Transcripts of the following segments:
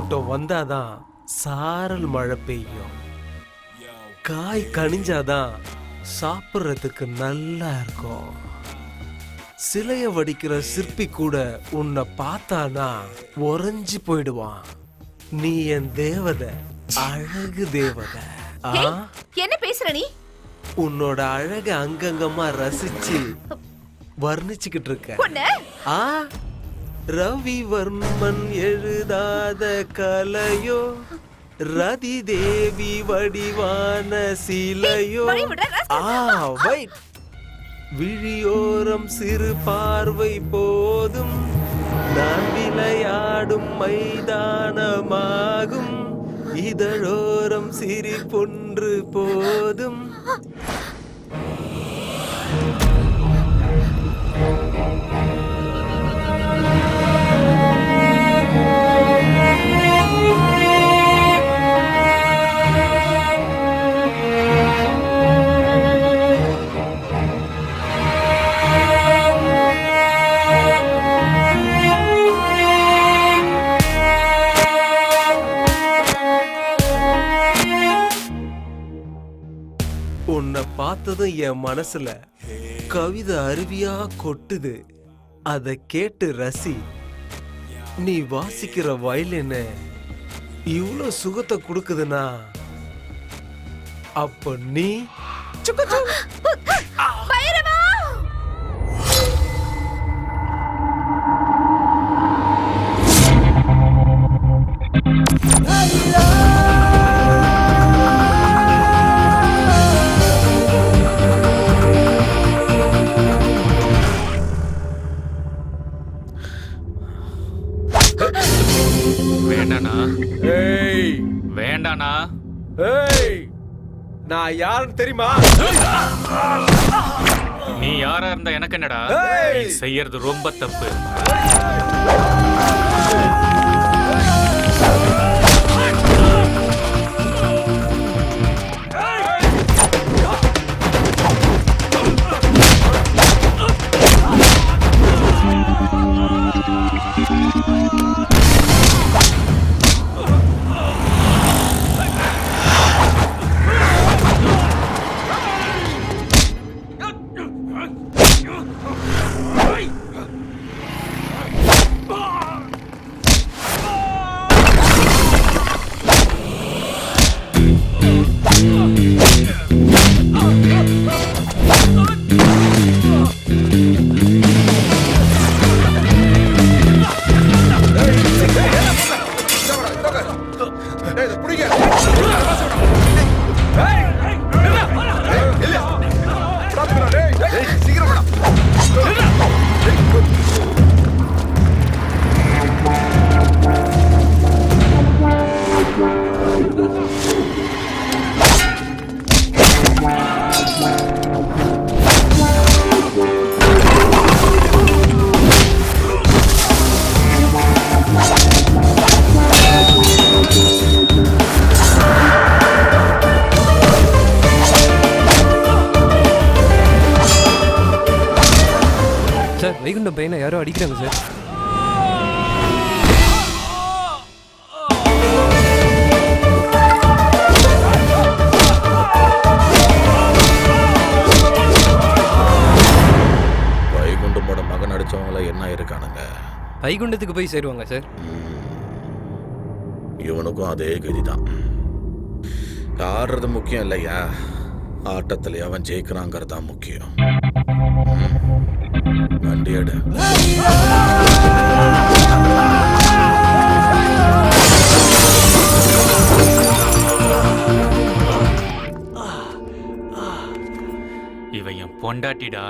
மேகமூட்டம் வந்தாதான் சாரல் மழை பெய்யும். காய் கனிஞ்சாதான் சாப்பிட்றதுக்கு நல்லா இருக்கும். சிலைய வடிக்கிற சிற்பி கூட உன்னை பார்த்தானா உறைஞ்சு போயிடுவான். நீ என் தேவதை அழகு தேவதை. என்ன பேசுற நீ? உன்னோட அழக அங்கங்கமா ரசிச்சு வர்ணிச்சுக்கிட்டு இருக்க. ஆ? ரவிவர்மன் எழுதாத கலையோ ரதி தேவி வடிவான சிலையோ. வழி விடுற rascal. ஆ வைட் விழியோரம் சிறு பார்வை போதும் நான் விளையாடும் மைதானமாகும் இதழோரம் சிரிப்பொன்று போதும். பார்த்ததும் என் மனசுல கவிதை அருவியா கொட்டுது. அத கேட்டு ரசி நீ வாசிக்கிற வயலின இவ்வளோ சுகத்தை கொடுக்குதுன்னா? அப்ப நீ வேண்டாண்ணா. ஏய். வேண்டாண்ணா. ஏய். நான் யாருன்னு தெரியுமா? நீ யாரா இருந்தா எனக்கு என்னடா? செய்யறது ரொம்ப தப்பு. you! சார் வைகுண்டம் பையனை யாரோ அடிக்கிறாங்க சார். வைகுண்டமோட மகன் அடிச்சவங்கள என்ன இருக்கானுங்க? வைகுண்டத்துக்கு போய் சேருவாங்க சார். இவனுக்கும் அதே கதிதான். ஆடுறது முக்கியம் இல்லையா? ஆட்டத்துல அவன் ஜெயிக்கிறாங்கிறது தான் முக்கியம். வண்டி எடு. இவன் என் பொண்டாட்டிடா.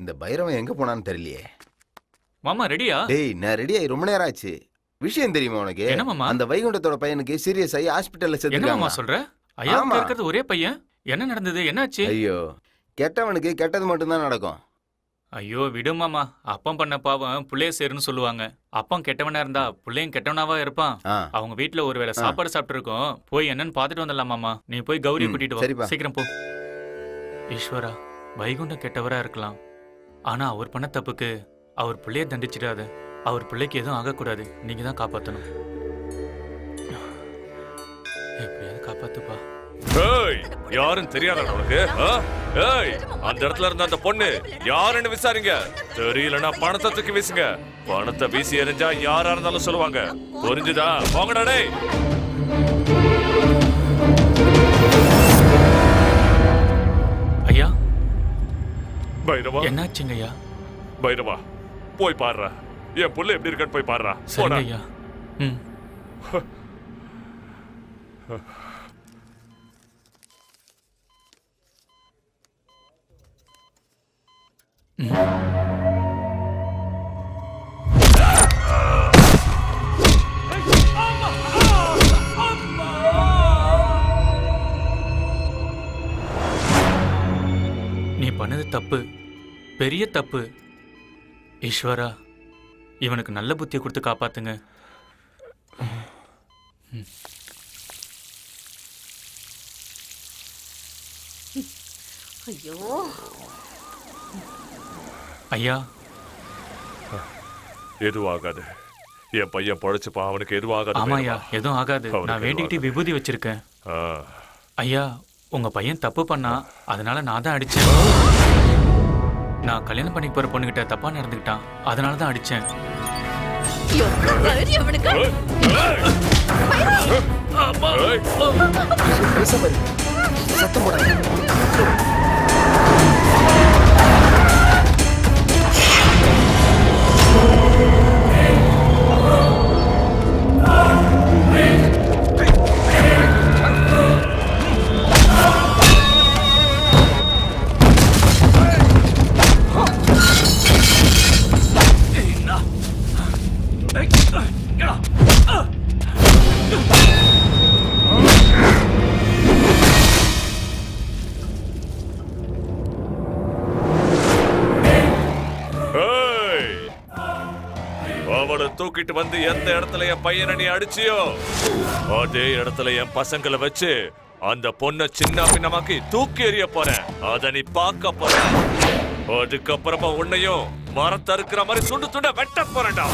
இந்த பைரவன் எங்க போனான்னு தெரியலையே. மாமா ரெடியா டேய் நான் ரெடி ஆகி ரொம்ப நேரம் ஆச்சு. விஷயம் தெரியுமா உனக்கு? என்ன மாமா? அந்த வைகுண்டத்தோட பையனுக்கு சீரியஸ் ஆகி ஹாஸ்பிட்டல்ல என்ன மாமா செத்துருக்காங்க சொல்ற? ஐயா ஆமா. இருக்கிறது ஒரே பையன். என்ன நடந்தது? என்னாச்சு? ஐயோ கெட்டவனுக்கு கெட்டது மட்டும்தான் நடக்கும். ஐயோ விடு மாமா. அப்பம் பண்ண பாவம் புள்ளைய சேருன்னு சொல்லுவாங்க. அப்பம் கெட்டவனா இருந்தா புள்ளையும் கெட்டவனாவா இருப்பான். ஆ. அவங்க வீட்ல ஒருவேளை சாப்பாடு சாப்பிட்டு இருக்கோம் போய் என்னன்னு பாத்துட்டு வந்துடலாம் மாமா. நீ போய் கௌரிய ம், கூட்டிட்டு சரிப்பா. வா சீக்கிரம் போ. ஈஸ்வரா வைகுண்டம் கெட்டவரா இருக்கலாம். ஆனா அவர் பண்ண தப்புக்கு அவர் பிள்ளைய தண்டிச்சிடாத. அவர் பிள்ளைக்கு எதுவும் ஆகக்கூடாது. நீங்க தான் காப்பாத்தணும். எப்படியாவது காப்பாத்துப்பா. ஏய் யாருன்னு தெரியாதா உனக்கு? ஏய் அந்த இடத்துல இருந்த அந்த பொண்ணு யாருன்னு விசாரிங்க. தெரியலனா பணத்தை தூக்கி வீசுங்க. பணத்தை வீசி எறிஞ்சா யாரா இருந்தாலும் சொல்லுவாங்க. புரிஞ்சுதா? போங்கடா டேய். ஐயா? பைரவா? என்னாச்சுங்க ஐயா பைரவா போய் பாருடா. என் புள்ள எப்படி இருக்கான்னு போய் பாடுறா. போடா. ஐயா ம். நீ பண்ணது தப்பு பெரிய தப்பு. ஈஸ்வரா. இவனுக்கு நல்ல புத்தியை கொடுத்து காப்பாத்துங்க. ஐயோ. ஐயா. எதுவும் ஆகாது. என் பையன் பொழைச்சுப்பா அவனுக்கு எதுவும் ஆகாது ஆமா ஐயா. எதுவும் ஆகாது. நான் வேண்டிக்கிட்டு விபூதி வச்சிருக்கேன். ஆ. ஐயா உங்க பையன் தப்பு பண்ணா அதனால நான் தான் அடிச்சேன். நான் கல்யாணம் பண்ணி போற பொண்ணுகிட்ட தப்பா நடந்துக்கிட்டான் அதனால தான் அடிச்சேன் சத்தம் போடாத தூக்கிட்டு வந்து எந்த இடத்துல என் பையனை நீ அடிச்சியோ? அதே இடத்துல என் பசங்களை வச்சு அந்த பொண்ணை சின்ன பின்னமாக்கி தூக்கி எறிய போறேன். அத நீ பார்க்க போற. அதுக்கப்புறமா உன்னையும் மரத்தை இருக்கிற மாதிரி சுண்டு துண்ட வெட்ட போறேன்டா.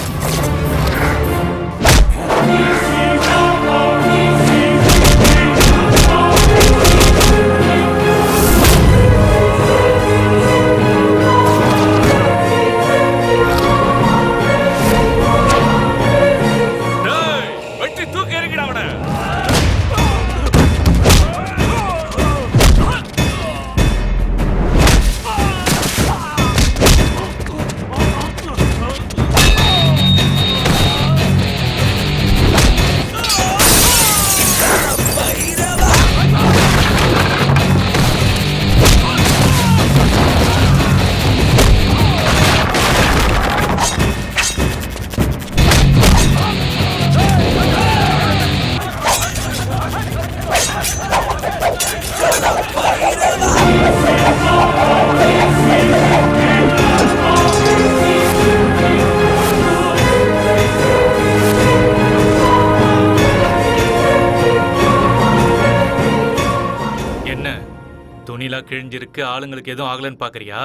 கிழிஞ்சிருக்கு ஆளுங்களுக்கு எதுவும் ஆகலன்னு பாக்குறியா?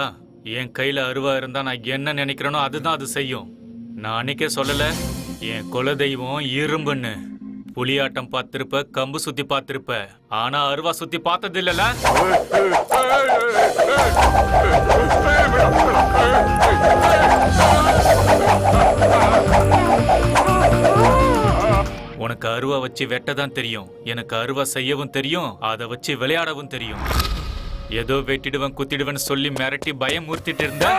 என் கையில அருவா இருந்தா நான் என்ன நினைக்கிறேனோ அதுதான் அது செய்யும். நான் அன்னைக்கே சொல்லல என் குல தெய்வம் இரும்புன்னு. புலியாட்டம் பார்த்திருப்ப கம்பு சுத்தி பார்த்திருப்ப. ஆனா அருவா சுத்தி பார்த்தது இல்லல உனக்கு அருவா வச்சு வெட்டதான் தெரியும். எனக்கு அருவா செய்யவும் தெரியும் அதை வச்சு விளையாடவும் தெரியும். ஏதோ வெட்டிடுவன் குத்திடுவன் சொல்லி மிரட்டி பயம் ஊர்த்திட்டு இருந்தா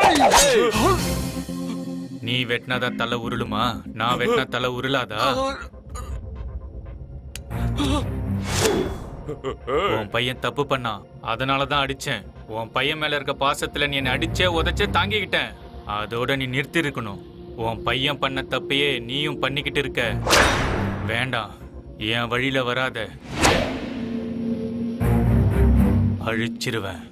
நீ வெட்டினாதான் தலை உருளுமா? நான் வெட்டினா தலை உருளாதா? உன் பையன் தப்பு பண்ணான் அதனால தான் அடிச்சேன். உன் பையன் மேல இருக்க பாசத்துல நீ என்னை அடிச்சே உதைச்சே தாங்கிக்கிட்டேன். அதோட நீ நிறுத்தி இருக்கணும் உன் பையன் பண்ண தப்பையே நீயும் பண்ணிக்கிட்டு இருக்க. வேண்டாம் என் வழியில வராத. அழிச்சிருவேன்.